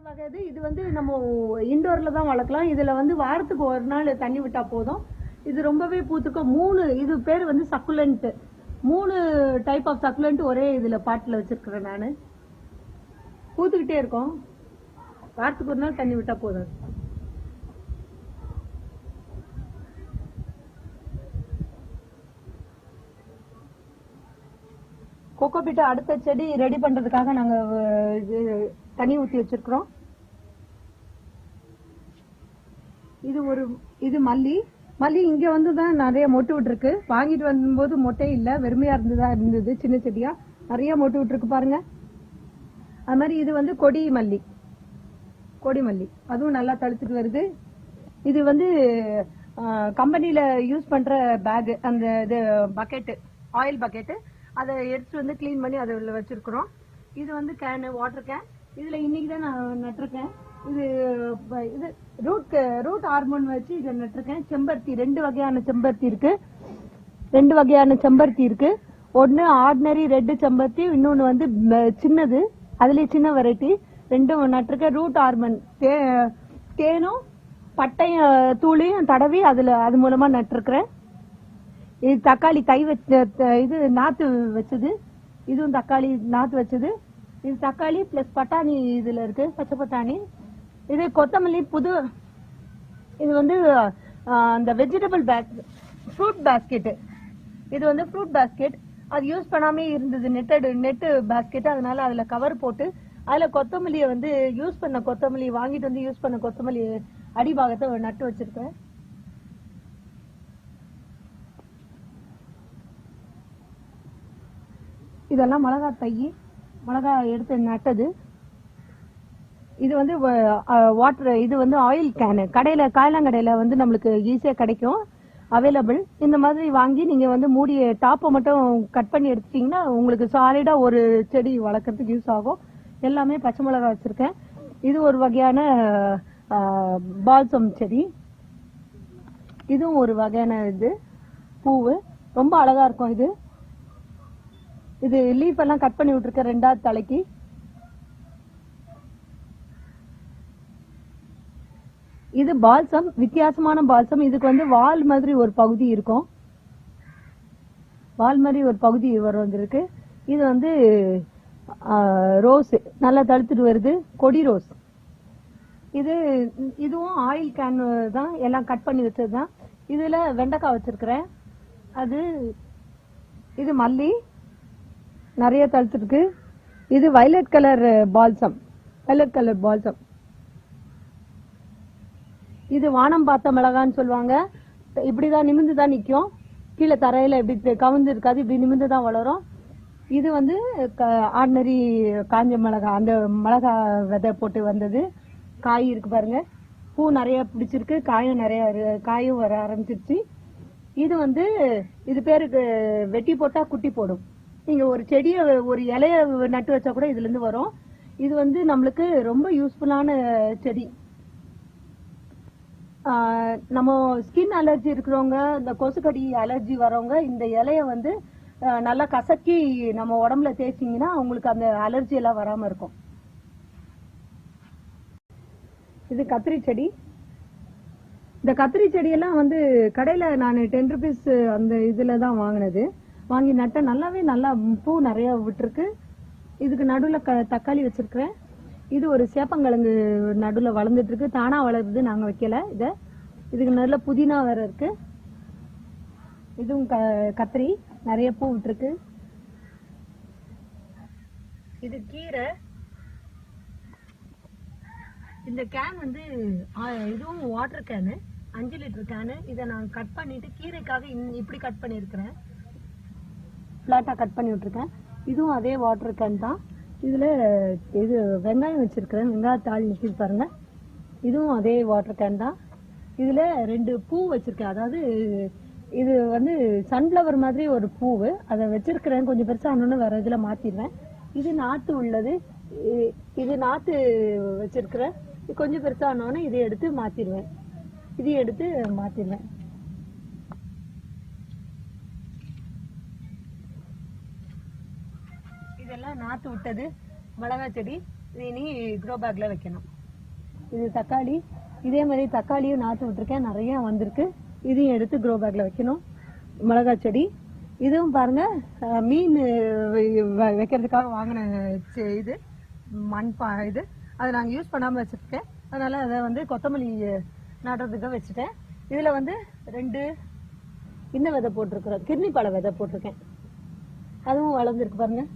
ஒரு வகை இது. இது வந்து நம்ம இண்டோரில் தான் வளர்க்கலாம். இதில் வந்து வாரத்துக்கு ஒரு நாள் தண்ணி விட்டால் போதும். இது ரொம்பவே பூத்துக்கும். மூணு இது பேர் வந்து சக்குலண்ட்டு மூணு டைப் ஆஃப் சக்குலண்ட் ஒரே இதில் பாட்டில் வச்சிருக்கிறேன் நான். பூத்துக்கிட்டே இருக்கும். வாரத்துக்கு ஒரு நாள் தண்ணி விட்டால் போதும். கொக்கோ அடுத்த செடி ரெடி பண்ணுறதுக்காக நாங்கள் இது தண்ணி ஊத்தி வச்சிருக்கிறோம். இது ஒரு இது மல்லி. மல்லி இங்க வந்து தான் நிறைய மொட்டு விட்டுருக்கு. வாங்கிட்டு வரும்போது மொட்டை இல்ல வெறுமையா இருந்ததா இருந்தது சின்ன செடியா. நிறைய மொட்டு விட்டுருக்கு பாருங்க. அது மாதிரி இது வந்து கொடி மல்லி. கொடி மல்லி. அதுவும் நல்லா தழுத்துட்டு வருது. இது வந்து கம்பெனியில் யூஸ் பண்ற பேக் அந்த இது பக்கெட்டு ஆயில் பக்கெட்டு அதை எடுத்துட்டு வந்து க்ளீன் பண்ணி அதை வச்சுருக்குறோம். வச்சிருக்கிறோம் இது வந்து கேனு வாட்டர் கேன் இதுல இன்னைக்கு தான் நான் நட்டிருக்கேன். இது இது ரூட் ரூட் ஹார்மோன் வச்சு இதை நட்டிருக்கேன். செம்பருத்தி ரெண்டு வகையான செம்பருத்தி இருக்கு. ரெண்டு வகையான செம்பருத்தி இருக்கு. ஒன்னு ஆர்டினரி ரெட் செம்பருத்தி இன்னொன்னு வந்து சின்னது. அதுலயே சின்ன வெரைட்டி ரெண்டும் நட்டிருக்கேன். ரூட் ஆர்மன் தேனும் பட்டையும் தூளையும் தடவி அதுல அது மூலமா நட்டிருக்கிறேன். இது தக்காளி கை வச்ச த- இது நாத்து வச்சது. இதுவும் தக்காளி நாத்து வச்சது. இது தக்காளி பிளஸ் பட்டாணி இதில் இருக்கு பச்சை பட்டாணி. இது கொத்தமல்லி புது இது வந்து இந்த அந்த வெஜிடபிள் பேக் ஃப்ரூட் பேஸ்கெட்டு இது வந்து ஃப்ரூட் பாஸ்கெட் அது யூஸ் பண்ணாமே இருந்தது நெட்டடு நெட்டு பேஸ்கெட்டு அதனால அதில் கவர் போட்டு அதில் கொத்தமல்லியை வந்து யூஸ் பண்ண கொத்தமல்லி வாங்கிட்டு வந்து யூஸ் பண்ண கொத்தமல்லி அடிபாகத்தை நட்டு வச்சுருக்கேன். இதெல்லாம் மிளகா தை மிளகா எடுத்து நட்டது. இது வந்து வாட்டர் இது வந்து ஆயில் கேனு கடையில காயலாங்கடையில் வந்து நம்மளுக்கு ஈஸியா கிடைக்கும். அவைலபிள் இந்த மாதிரி வாங்கி நீங்க வந்து மூடிய டாப்பை மட்டும் கட் பண்ணி எடுத்துட்டிங்கன்னா உங்களுக்கு சாலிடா ஒரு செடி வளர்க்கறதுக்கு யூஸ் ஆகும். எல்லாமே பச்சை மிளகா வச்சிருக்கேன். இது ஒரு வகையான பால்சம் செடி. இதுவும் ஒரு வகையான இது. பூவு. ரொம்ப அழகா இருக்கும் இது. இது லீஃப் எல்லாம் கட் பண்ணி விட்டுருக்க ரெண்டாவது தலைக்கு. இது பால்சம் வித்தியாசமான பால்சம் இதுக்கு வந்து வால் மாதிரி ஒரு பகுதி இருக்கும். வால் மாதிரி ஒரு பகுதி வரும் வந்திருக்கு. இது வந்து ரோஸ் நல்லா தடுத்துட்டு வருது. கொடி ரோஸ் இது இதுவும் ஆயில் கேன் தான் எல்லாம் கட் பண்ணி வச்சது தான் இதில் வெண்டைக்காய் வச்சிருக்கிறேன். அது இது மல்லி. நிறைய தடுத்துருக்கு. இது violet colour balsam violet colour balsam இது வானம் பார்த்த மிளகான்னு சொல்லுவாங்க. இப்படிதான் நிமிந்து தான் நிற்கும் கீழே தரையில் இப்படி கவுந்து இருக்காது. இப்படி நிமிந்து தான் வளரும். இது வந்து ஆர்டினரி காஞ்ச மிளகா அந்த மிளகா விதை போட்டு வந்தது. காய் இருக்கு பாருங்க. பூ நிறைய பிடிச்சிருக்கு. காயும் நிறைய காயும் வர ஆரம்பிச்சிருச்சு. இது வந்து இது பேருக்கு வெட்டி போட்டா குட்டி போடும். நீங்க ஒரு செடியை ஒரு இலைய நட்டு வச்சா கூட இதுல இருந்து வரும். இது வந்து நம்மளுக்கு ரொம்ப யூஸ்ஃபுல்லான செடி. ஆஹ் நம்ம ஸ்கின் அலர்ஜி இருக்கிறவங்க இந்த கொசுக்கடி அலர்ஜி வரவங்க இந்த இலைய வந்து நல்லா கசக்கி நம்ம உடம்புல தேய்ச்சிங்கன்னா உங்களுக்கு அந்த அலர்ஜி எல்லாம் வராம இருக்கும். இது கத்திரி செடி. இந்த கத்திரி செடியெல்லாம் வந்து கடையில நான் டென் ருபீஸ் அந்த இதில் தான் வாங்கினது. வாங்கி நட்ட நல்லாவே நல்லா பூ நிறைய விட்டுருக்கு. இதுக்கு நடுவில் க- தக்காளி வச்சுருக்குறேன். இது ஒரு சேப்பங்கிழங்கு நடுவில் வளர்ந்துட்டுருக்கு தானாக வளருது. நாங்கள் வைக்கலை இதை. இதுக்கு நடுவில் புதினா வேறு இருக்குது இதுவும் க- கத்திரி. நிறைய பூ விட்டுருக்கு. இது கீரை. இந்த கேன் வந்து இதுவும் வாட்டர் கேனு அஞ்சு லிட்டர் கேனு இதை நான் கட் பண்ணிட்டு கீரைக்காக இன்- இப்படி கட் பண்ணியிருக்கிறேன். ஃப்ளாட்டாக கட் பண்ணி விட்ருக்கேன் இதுவும் அதே வாட்டர் கேன் தான். இதில் இது வெங்காயம் வச்சிருக்கிறேன். வெங்காயத்தாள் நிற்கிது பாருங்கள் இதுவும் அதே வாட்டர் கேன் தான். இதில் ரெண்டு பூ வச்சுருக்கேன். அதாவது இது வந்து சன்ஃப்ளவர் மாதிரி ஒரு பூவு. அதை வச்சிருக்கிறேன். கொஞ்சம் பெருசாக ஆனோன்னு வேறு இதில் மாற்றிடுவேன் இது நாற்று உள்ளது. இது நாற்று வச்சுருக்கிறேன். கொஞ்சம் பெருசாக ஆனோடனே இதை எடுத்து மாற்றிடுவேன் இதையும் எடுத்து மாற்றிடுவேன் நாற்று விட்டது மிளகாய் செடி இனி க்ரோ பேக்கில் வைக்கணும். இது தக்காளி. இதே மாதிரி தக்காளியும் நாற்று விட்டுருக்கேன். நிறைய வந்திருக்கு. இதையும் எடுத்து க்ரோ பேக்கில் வைக்கணும். மிளகாய் செடி. இதுவும் பாருங்கள் மீன் வைக்கிறதுக்காக வாங்கின செ- இது மண் பா இது. அதை நாங்கள் யூஸ் பண்ணாமல் வச்சுருக்கேன். அதனால் அதை வந்து கொத்தமல்லி நடுறதுக்காக வச்சுட்டேன். இதில் வந்து ரெண்டு இந்த விதை போட்டிருக்குறோம். கிர்னி பழ விதை போட்டிருக்கேன். அதுவும் வளர்ந்துருக்கு பாருங்கள்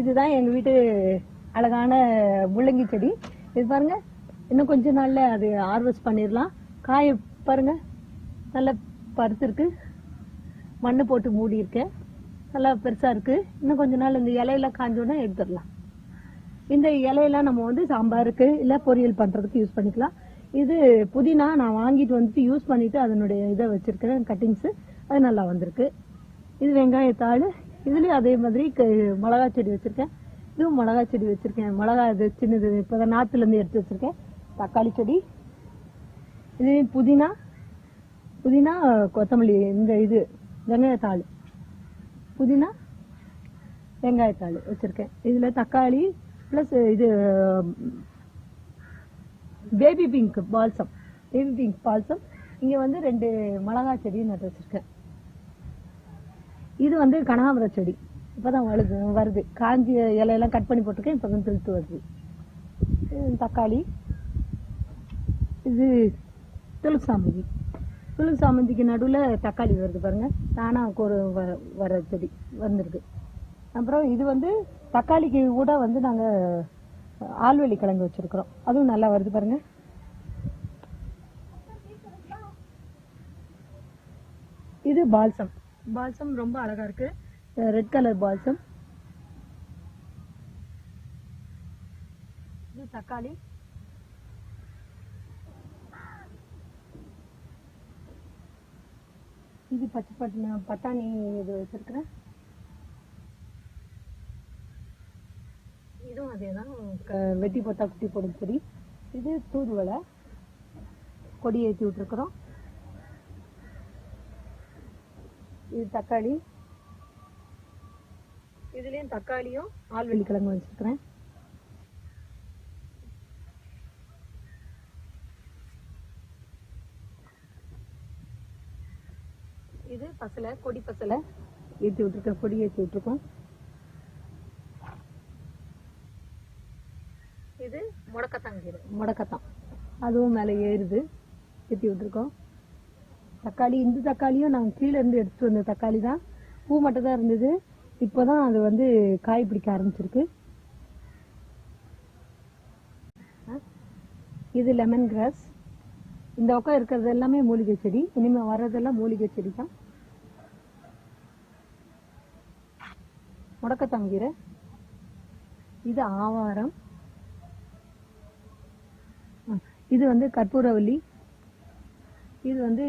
இதுதான் எங்க வீட்டு அழகான முள்ளங்கி செடி. இது பாருங்க இன்னும் கொஞ்ச நாள்ல அது ஹார்வெஸ்ட் பண்ணிடலாம் காய பாருங்க நல்லா பருத்திருக்கு. மண்ணு போட்டு மூடி இருக்கேன் நல்லா பெருசா இருக்கு. இன்னும் கொஞ்ச நாள் இந்த இலையெல்லாம் காஞ்சோடனே எடுத்துடலாம் இந்த இலையெல்லாம் நம்ம வந்து சாம்பாருக்கு இல்ல பொரியல் பண்றதுக்கு யூஸ் பண்ணிக்கலாம். இது புதினா நான் வாங்கிட்டு வந்துட்டு யூஸ் பண்ணிட்டு அதனுடைய இதை வச்சிருக்கிறேன் கட்டிங்ஸ் அது நல்லா வந்திருக்கு. இது வெங்காயத்தாள் இதுலயும் அதே மாதிரி க- மிளகா செடி வச்சிருக்கேன். இதுவும் மிளகா செடி வச்சிருக்கேன். மிளகா இது சின்னது இப்போதான் நாத்துல இருந்து எடுத்து வச்சிருக்கேன். தக்காளி செடி. இது புதினா புதினா கொத்தமல்லி இந்த இது வெங்காயத்தாள். புதினா வெங்காயத்தாள் வச்சிருக்கேன். இதுல தக்காளி பிளஸ் இது baby pink balsam baby pink balsam இங்க வந்து ரெண்டு மிளகா செடி நட்டு வச்சிருக்கேன். இது வந்து கனகாமர செடி. இப்பதான் வழுது வருது. காஞ்சி இலையெல்லாம் கட் பண்ணி போட்டிருக்கேன் இப்போ வந்து திருத்து வருது. தக்காளி. இது துளுக்கு சாமந்தி துளுக்கு சாமந்திக்கு நடுவில் தக்காளி வருது பாருங்க. தானாக ஒரு வர வர செடி வந்திருக்கு அப்புறம் இது வந்து தக்காளிக்கு கூட வந்து நாங்கள் ஆழ்வெளி கிழங்கு வச்சுருக்குறோம். அதுவும் நல்லா வருது பாருங்க. இது பால்சம். பால்சம் ரொம்ப அழகா இருக்கு. Red colour balsam. இது தக்காளி. இது பச்சை பட்டாணி பட்டாணி இது வச்சிருக்கிறேன். இதுவும் அதே தான். வெட்டி போட்டா குட்டி போடும் செடி இது தூதுவளை. கொடி ஏற்றி விட்டுருக்குறோம். இது தக்காளி. இதுலயும் தக்காளியும் ஆழ்வெள்ளி கிழங்கு வச்சிருக்கிறேன். இது பசலை கொடி பசலை. ஏற்றி விட்டுருக்கேன் கொடி ஏற்றி விட்டுருக்கோம். இது முடக்கத்தான் முடக்கத்தான். அதுவும் மேலே ஏறுது. ஏற்றி விட்டுருக்கோம். தக்காளி இந்த தக்காளியும் நாங்கள் கீழே இருந்து எடுத்துட்டு வந்த தக்காளி தான். பூ மட்டும் தான் இருந்தது. இப்போதான் அது வந்து காய் பிடிக்க ஆரம்பிச்சிருக்கு. இது லெமன் கிராஸ் இந்த பக்கம் இருக்கிறது எல்லாமே மூலிகை செடி. இனிமேல் வர்றதெல்லாம் மூலிகை செடி தான். முடக்கத்தங்கீரை இது ஆவாரம். இது வந்து கற்பூரவல்லி இது வந்து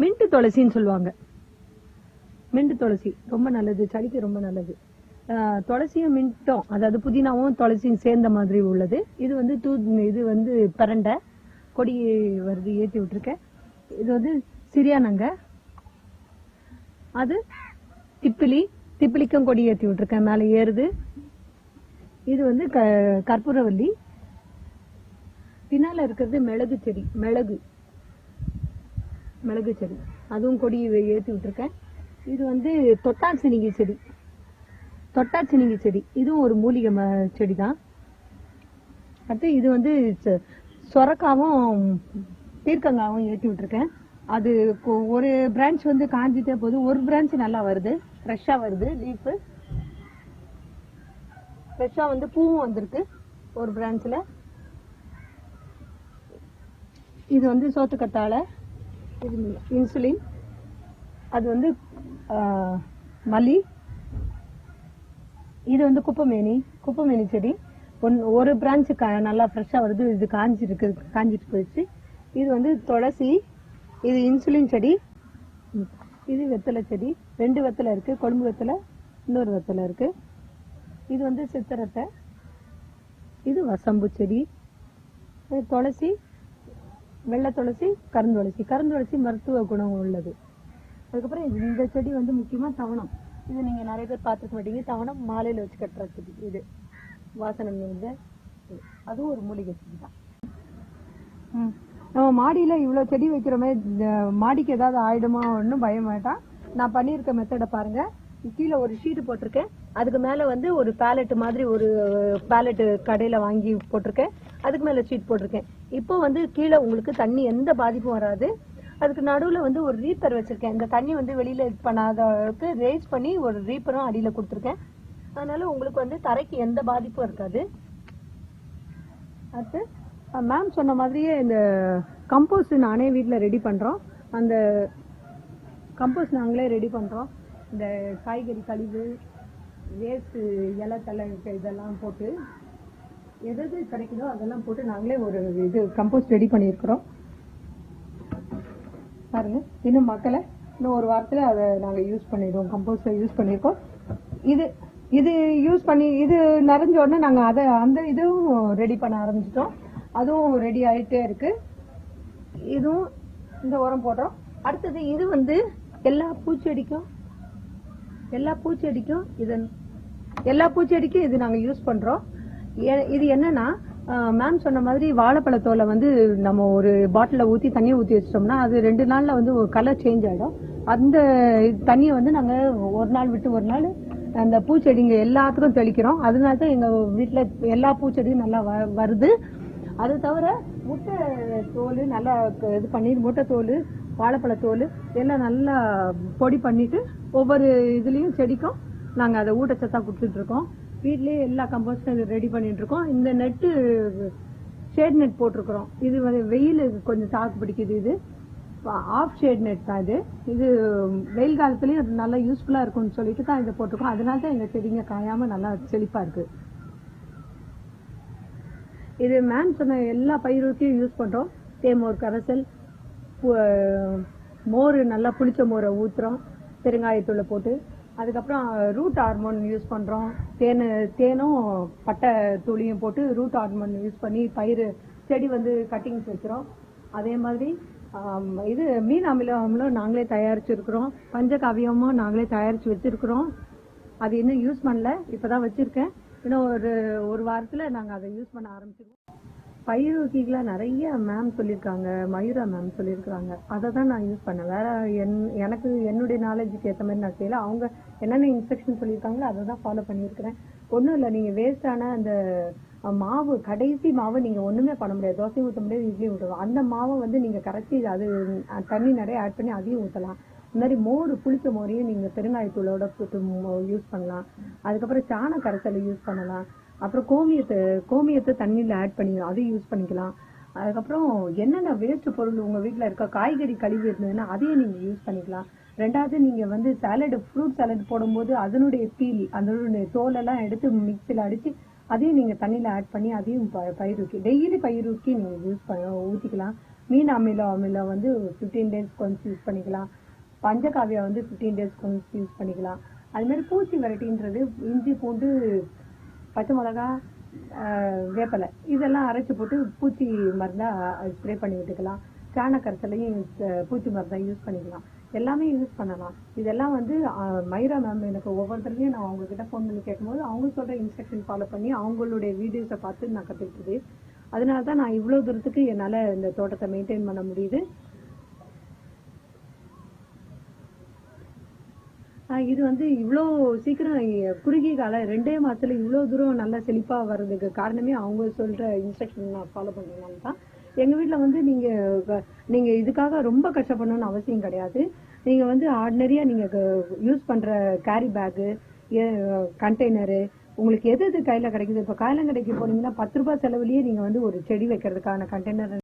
மின்ட்டு துளசின்னு சொல்லுவாங்க. மின்ட்டு துளசி. ரொம்ப நல்லது. சளிக்கு ரொம்ப நல்லது. துளசியும் மின்ட்டும் அதாவது புதினாவும் துளசியும் சேர்ந்த மாதிரி உள்ளது. இது வந்து தூ இது வந்து பிரண்டை. கொடி வருது ஏற்றி விட்டுருக்கேன் இது வந்து சிரியானங்க அது திப்பிலி. திப்பிலிக்கும் கொடி ஏற்றி விட்டுருக்கேன். மேலே ஏறுது. இது வந்து க கற்பூரவல்லி. பின்னால் இருக்கிறது மிளகு செடி. மிளகு. மிளகு செடி. அதுவும் கொடி ஏற்றி விட்டுருக்கேன். இது வந்து தொட்டாச்சினிங்கி செடி. தொட்டாச்சினிங்கி செடி. இதுவும் ஒரு மூலிகை ம- செடி தான் அடுத்து இது வந்து சொரக்காவும் பீர்க்கங்காவும் ஏற்றி விட்டுருக்கேன். அது ஒரு பிரான்ச் வந்து காஞ்சிட்டே போகுது ஒரு பிரான்ச் நல்லா வருது. ஃப்ரெஷ்ஷாக வருது லீஃபு. ஃப்ரெஷ்ஷாக வந்து பூவும் வந்திருக்கு ஒரு பிரான்ச்சில் இது வந்து சோத்துக்கத்தாழை இது இன்சுலின். அது வந்து மல்லி. இது வந்து குப்பைமேனி. குப்பைமேனி செடி. ஒன் ஒரு பிரான்ச் நல்லா ஃப்ரெஷ்ஷாக வருது. இது காஞ்சிருக்கு காஞ்சிட்டு போயிடுச்சு. இது வந்து துளசி. இது இன்சுலின் செடி. இது வெத்தலை செடி. ரெண்டு வெத்தலை இருக்குது கொழும்பு வெத்தலை இன்னொரு வெத்தலை இருக்குது இது வந்து சித்திரத்தை. இது வசம்பு செடி. துளசி. வெள்ளை துளசி கருந்துளசி கருந்துளசி மருத்துவ குணம் உள்ளது. அதுக்கப்புறம் இது- இந்த செடி வந்து முக்கியமா தவணம். இது நீங்க நிறைய பேர் பார்த்துக்க மாட்டீங்க. தவணம் மாலையில வச்சு கட்டுற செடி. இது வாசனை மிகுந்த அதுவும் ஒரு மூலிகை செடி தான். நம்ம மாடியில இவ்வளவு செடி வைக்கிறோமே இந்த மாடிக்கு ஏதாவது ஆயிடுமா ஒன்றும் பயம் வேண்டாம். நான் பண்ணியிருக்க மெத்தடை பாருங்க. கீழே ஒரு ஷீட் போட்டிருக்கேன். அதுக்கு மேலே வந்து ஒரு பேலட் மாதிரி ஒரு பேலட் கடையில் வாங்கி போட்டிருக்கேன். அதுக்கு மேலே ஷீட் போட்டிருக்கேன். இப்போ வந்து கீழே உங்களுக்கு தண்ணி எந்த பாதிப்பும் வராது. அதுக்கு நடுவில் வந்து ஒரு ரீப்பர் வச்சுருக்கேன். இந்த தண்ணி வந்து வெளியில் இது பண்ணாத அளவுக்கு ரேஸ் பண்ணி ஒரு ரீப்பரும் அடியில் கொடுத்துருக்கேன். அதனால் உங்களுக்கு வந்து தரைக்கு எந்த பாதிப்பும் இருக்காது. அடுத்து மேம் சொன்ன மாதிரியே இந்த கம்போஸ்ட் நானே வீட்டில் ரெடி பண்ணுறோம் அந்த கம்போஸ்ட் நாங்களே ரெடி பண்ணுறோம் இந்த காய்கறி கழிவு வேஸ்ட்டு இலை தலை இதெல்லாம் போட்டு எது எது கிடைக்குதோ அதெல்லாம் போட்டு நாங்களே ஒரு இது கம்போஸ்ட் ரெடி பண்ணியிருக்கிறோம். பாருங்கள் இன்னும் மக்களை இன்னும் ஒரு வாரத்தில் அதை நாங்கள் யூஸ் பண்ணிடுவோம். கம்போஸ்டை யூஸ் பண்ணியிருக்கோம். இது இது யூஸ் பண்ணி இது நிறைஞ்ச உடனே நாங்கள் அதை அந்த இதுவும் ரெடி பண்ண ஆரம்பிச்சிட்டோம். அதுவும் ரெடி ஆகிட்டே இருக்கு. இதுவும் இந்த உரம் போடுறோம். அடுத்தது இது வந்து எல்லா பூச்செடிக்கும் எல்லா பூச்செடிக்கும் இதன் எல்லா பூச்செடிக்கும் இது நாங்கள் யூஸ் பண்ணுறோம் இது என்னன்னா மேம் சொன்ன மாதிரி வாழைப்பழத்தோலை வந்து நம்ம ஒரு பாட்டிலில் ஊற்றி தண்ணியை ஊற்றி வச்சிட்டோம்னா அது ரெண்டு நாளில் வந்து ஒரு கலர் சேஞ்ச் ஆகிடும் அந்த தண்ணியை வந்து நாங்கள் ஒரு நாள் விட்டு ஒரு நாள் அந்த பூச்செடிங்க எல்லாத்துக்கும் தெளிக்கிறோம். அதனால தான் எங்கள் வீட்டில் எல்லா பூச்செடியும் நல்லா வ- வருது. அது தவிர முட்டை தோல் நல்லா இது பண்ணி முட்டை தோல் வாழைப்பழத்தோல் எல்லாம் நல்லா பொடி பண்ணிட்டு ஒவ்வொரு இதுலேயும் செடிக்கும் நாங்கள் அதை ஊட்டச்சத்தாக கொடுத்துட்ருக்கோம் வீட்லேயே எல்லா கம்போஸ்டும் ரெடி பண்ணிட்டுருக்கோம். இந்த நெட்டு ஷேட் நெட் போட்டிருக்கிறோம். இது வந்து வெயில் கொஞ்சம் தாக்கு பிடிக்குது இது. ஆஃப் ஷேட் நெட் தான் இது. இது வெயில் காலத்துலேயும் அது நல்லா யூஸ்ஃபுல்லாக இருக்கும்னு சொல்லிட்டு தான் இதை போட்டிருக்கோம். அதனால தான் எங்கள் செடிங்க காயாமல் நல்லா செழிப்பாக இருக்குது இது மேம் சொன்ன எல்லா பயிருக்கும் யூஸ் பண்ணுறோம் தேமோர் கரைசல் மோர் நல்லா புளிச்ச மோரை ஊற்றுறோம் பெருங்காயத்தூளை போட்டு. அதுக்கப்புறம் ரூட் ஹார்மோன் யூஸ் பண்ணுறோம் தேன் தேனும் பட்டை தூளியும் போட்டு ரூட் ஹார்மோன் யூஸ் பண்ணி பயிர் செடி வந்து கட்டிங்ஸ் வைக்கிறோம் அதே மாதிரி இது மீன் அமிலமும் நாங்களே தயாரிச்சிருக்கிறோம். பஞ்சகாவியமும் நாங்களே தயாரித்து வச்சுருக்கிறோம். அது இன்னும் யூஸ் பண்ணல. இப்போ தான் வச்சுருக்கேன். இன்னும் ஒரு ஒரு வாரத்தில் நாங்கள் அதை யூஸ் பண்ண ஆரம்பிச்சிருவோம். பயிரோக்கிகளை நிறைய மேம் சொல்லியிருக்காங்க மயூரா மேம் சொல்லியிருக்காங்க அதை தான் நான் யூஸ் பண்ணேன். வேற என் எனக்கு என்னுடைய நாலேஜுக்கு ஏற்ற மாதிரி நான் செய்யல. அவங்க என்னென்ன இன்ஸ்ட்ரக்ஷன் சொல்லியிருக்காங்களோ அதை தான் ஃபாலோ பண்ணியிருக்கிறேன். ஒன்றும் இல்லை நீங்கள் வேஸ்டான அந்த மாவு கடைசி மாவு நீங்கள் ஒன்றுமே பண்ண முடியாது. தோசை ஊற்ற முடியாது இட்லி ஊற்றலாம் அந்த மாவை வந்து நீங்கள் கரைச்சி அது தண்ணி நிறைய ஆட் பண்ணி அதையும் ஊற்றலாம் இந்த மாதிரி மோர் புளிச்ச மோரையும் நீங்கள் பெருங்காயத்தூளோட யூஸ் பண்ணலாம். அதுக்கப்புறம் சாண கரைச்சலை யூஸ் பண்ணலாம். அப்புறம் கோமியத்தை கோமியத்தை தண்ணியில் ஆட் பண்ணி அதையும் யூஸ் பண்ணிக்கலாம். அதுக்கப்புறம் என்னென்ன வேஸ்ட் பொருள் உங்கள் வீட்டில் இருக்க காய்கறி கழிவு இருந்ததுன்னா அதையும் நீங்கள் யூஸ் பண்ணிக்கலாம். ரெண்டாவது நீங்கள் வந்து சாலடு ஃப்ரூட் சாலட் போடும்போது அதனுடைய பீல் அதனுடைய தோலெல்லாம் எடுத்து மிக்சியில் அடித்து அதையும் நீங்கள் தண்ணியில் ஆட் பண்ணி அதையும் ப- பயிரூக்கி டெய்லி பயிரூக்கி நீங்கள் யூஸ் பண்ண ஊற்றிக்கலாம் மீன் அமிலம் அமிலம் வந்து ஃபிஃப்டீன் டேஸ் கொஞ்சம் யூஸ் பண்ணிக்கலாம். பஞ்சகாவியா வந்து ஃபிஃப்டீன் டேஸ் கொஞ்சம் யூஸ் பண்ணிக்கலாம். அதுமாதிரி பூச்சி வெரைட்டின்றது இஞ்சி பூண்டு பச்சை மிளகா வேப்பலை வேப்பிலை. இதெல்லாம் அரைச்சி போட்டு பூச்சி மருந்தாக ஸ்ப்ரே பண்ணி விட்டுக்கலாம். சாண பூச்சி மருந்தாக யூஸ் பண்ணிக்கலாம். எல்லாமே யூஸ் பண்ணலாம். இதெல்லாம் வந்து மைரா மேம் எனக்கு ஒவ்வொருத்தரையும் நான் அவங்கக்கிட்ட ஃபோன் பண்ணி கேட்கும்போது அவங்க சொல்கிற இன்ஸ்ட்ரக்ஷன் ஃபாலோ பண்ணி அவங்களுடைய வீடியோஸை பார்த்து நான் கற்றுக்கிட்டது அதனால தான் நான் இவ்வளோ தூரத்துக்கு என்னால் இந்த தோட்டத்தை மெயின்டைன் பண்ண முடியுது. இது வந்து இவ்வளோ சீக்கிரம் குறுகிய கால ரெண்டே மாதத்தில் இவ்வளோ தூரம் நல்லா செழிப்பாக வர்றதுக்கு காரணமே அவங்க சொல்கிற இன்ஸ்ட்ரக்ஷன் நான் ஃபாலோ பண்றதுனால தான். எங்கள் வீட்டில் வந்து நீங்கள் நீங்கள் இதுக்காக ரொம்ப கஷ்டப்படணும்னு அவசியம் கிடையாது. நீங்கள் வந்து ஆர்டினரியாக நீங்கள் யூஸ் பண்ணுற கேரி பேக்கு கண்டெய்னரு உங்களுக்கு எது எது கையில் கிடைக்குது இப்ப காயலங்கடைக்கு போனீங்கன்னா பத்து ரூபாய் செலவுலேயே நீங்கள் வந்து ஒரு செடி வைக்கிறதுக்கான கண்டெய்னர்